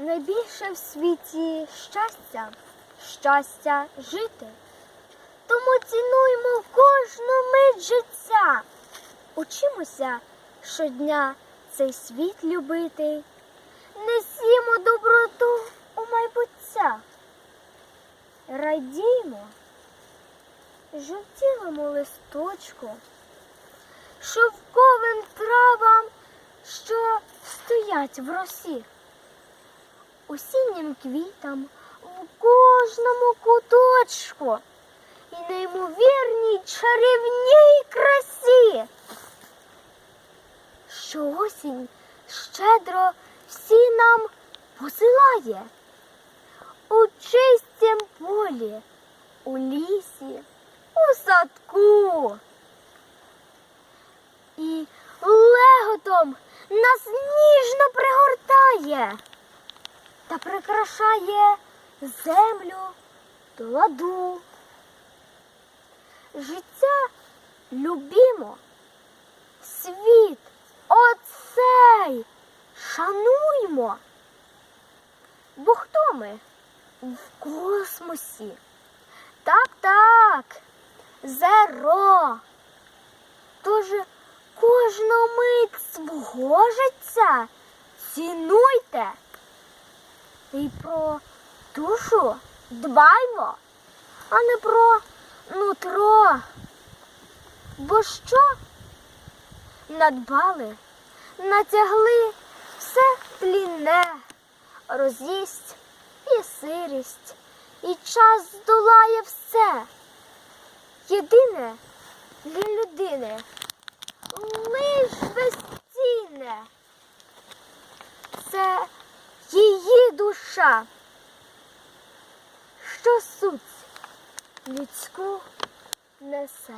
Найбільше в світі щастя, щастя жити. Тому цінуймо кожну мить життя. Учимося щодня цей світ любити. Несімо доброту у майбуття. Радімо жовтілому листочку, шовковим травам, що стоять в росі, осіннім квітам в кожному куточку і неймовірній чарівній красі, що осінь щедро всі нам посилає у чистім полі, у лісі, у садку. І леготом нас ніжно пригортає та прикрашає землю до ладу. Життя любімо, світ оцей шануймо. Бо хто ми? В космосі. Так, так, зеро. Тож кожну мить свого життя цінуйте. І про душу дбаймо, а не про нутро. Бо що надбали, натягли все тлінне, роз'їсть і сирість, і час здолає все. Єдине для людини лиш безцінне. Це її душа, що суть людську несе.